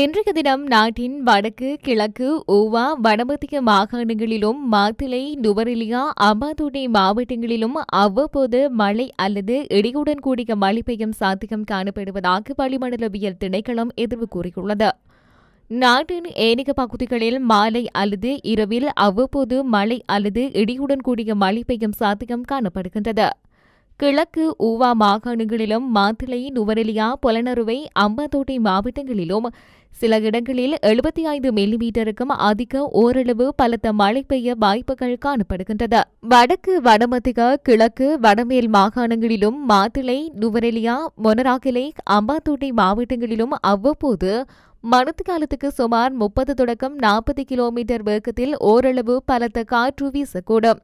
இன்றைய தினம் நாட்டின் வடக்கு கிழக்கு ஓவா வடமத்திய மாகாணங்களிலும் மாத்திலை நுவரெலியா அம்பாத்தோட்டை மாவட்டங்களிலும் அவ்வப்போது மழை அல்லது இடியுடன் கூடிய மழை பெய்யும் சாத்தியம் காணப்படுவதாக வளிமண்டலவியல் திணைக்களம் எதிர்வு கூறியுள்ளது. நாட்டின் ஏனைய பகுதிகளில் மாலை அல்லது இரவில் அவ்வப்போது மழை அல்லது இடியுடன் கூடிய மழை பெய்யும் சாத்தியம் காணப்படுகின்றது. கிழக்கு ஊவா மாகாணங்களிலும் மாத்திளை நுவரெலியா புலனறுவை அம்பாத்தோட்டை மாவட்டங்களிலும் சில இடங்களில் எழுபத்தி ஐந்து மில்லிமீட்டருக்கும் அதிக ஓரளவு பலத்த மழை பெய்ய வாய்ப்புகள் காணப்படுகின்றது. வடக்கு வடமத்திய கிழக்கு வடமேல் மாகாணங்களிலும் மாத்திளை நுவரெலியா மொனராகிலை அம்பாத்தோட்டை மாவட்டங்களிலும் அவ்வப்போது மணத்து காலத்துக்கு சுமார் முப்பது தொடக்கம் நாற்பது கிலோமீட்டர் வேகத்தில் ஓரளவு பலத்த காற்று வீசக்கூடும்.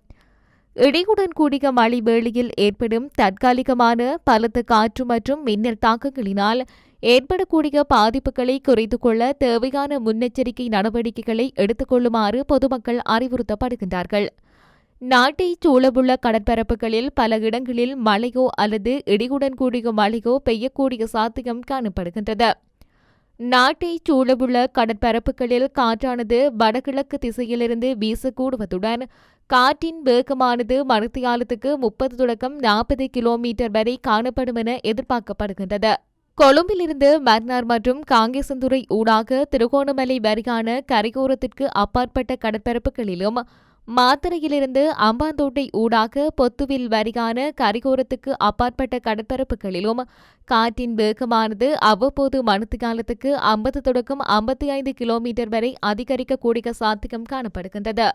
இடியுடன் கூடிய மழை வேளையில் ஏற்படும் தற்காலிகமான பலத்த காற்று மற்றும் மின்னல் தாக்கங்களினால் ஏற்படக்கூடிய பாதிப்புகளை குறைத்துக் கொள்ள தேவையான முன்னெச்சரிக்கை நடவடிக்கைகளை எடுத்துக்கொள்ளுமாறு பொதுமக்கள் அறிவுறுத்தப்படுகின்றார்கள். நாட்டை சூழவுள்ள கடற்பரப்புகளில் பல இடங்களில் மழையோ அல்லது இடியுடன் கூடிய மழையோ பெய்யக்கூடிய சாத்தியம் காணப்படுகின்றது. நாட்டை சூழவுள்ள கடற்பரப்புகளில் காற்றானது வடகிழக்கு திசையிலிருந்து வீசக்கூடுவதுடன் காற்றின் வேகமானது மணித்தியாலத்துக்கு முப்பது தொடக்கம் நாற்பது கிலோமீட்டர் வரை காணப்படும் என எதிர்பார்க்கப்படுகின்றது. கொழும்பிலிருந்து மர்னார் மற்றும் காங்கேசந்துறை ஊடாக திருகோணமலை வரையான கரையோரத்திற்கு அப்பாற்பட்ட கடற்பரப்புகளிலும் மாத்தறையிலிருந்து அம்பாந்தோட்டை ஊடாக பொத்துவில் வரிகான கரிகோரத்துக்கு அப்பாற்பட்ட கடற்பரப்புகளிலும் காற்றின் வேகமானது அவ்வப்போது மணித்து காலத்துக்கு ஐம்பது தொடக்கம் ஐம்பத்தி ஐந்து கிலோமீட்டர் வரை அதிகரிக்கக்கூடிய சாத்தியம் காணப்படுகின்றது.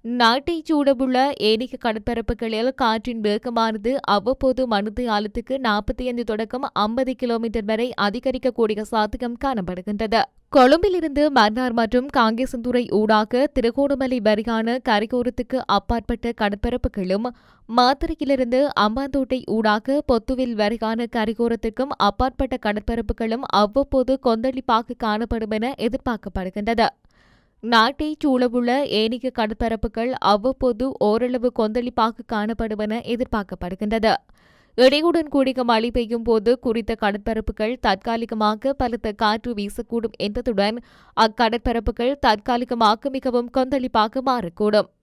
நாட்டை சூடவுள்ள ஏனைய கடற்பரப்புகளில் காற்றின் வேகமானது அவ்வப்போது மணித்து காலத்துக்கு நாற்பத்தி ஐந்து தொடக்கம் ஐம்பது கிலோமீட்டர் வரை அதிகரிக்கக்கூடிய சாத்தியம் காணப்படுகின்றது. கொழும்பிலிருந்து மன்னார் மற்றும் காங்கேசந்துறை ஊடாக திருகோணமலை வரியான கரையோரத்துக்கு அப்பாற்பட்ட கடற்பரப்புகளும் மாத்திரையிலிருந்து அம்பாந்தோட்டை ஊடாக பொத்துவில் வரியான கரையோரத்திற்கும் அப்பாற்பட்ட கடற்பரப்புகளும் அவ்வப்போது கொந்தளிப்பாக காணப்படும் என எதிர்பார்க்கப்படுகின்றது. நாட்டை சூழவுள்ள ஏனைய கடற்பரப்புகள் அவ்வப்போது ஓரளவு கொந்தளிப்பாக காணப்படும் என எதிர்பார்க்கப்படுகின்றது. இடையுடன் கூடிய மழை பெய்யும் போது குறித்த கடற்பரப்புகள் தற்காலிகமாக பலத்த காற்று வீசக்கூடும் என்பதுடன் அக்கடற்பரப்புகள் தற்காலிகமாக மிகவும் கொந்தளிப்பாக மாறக்கூடும்.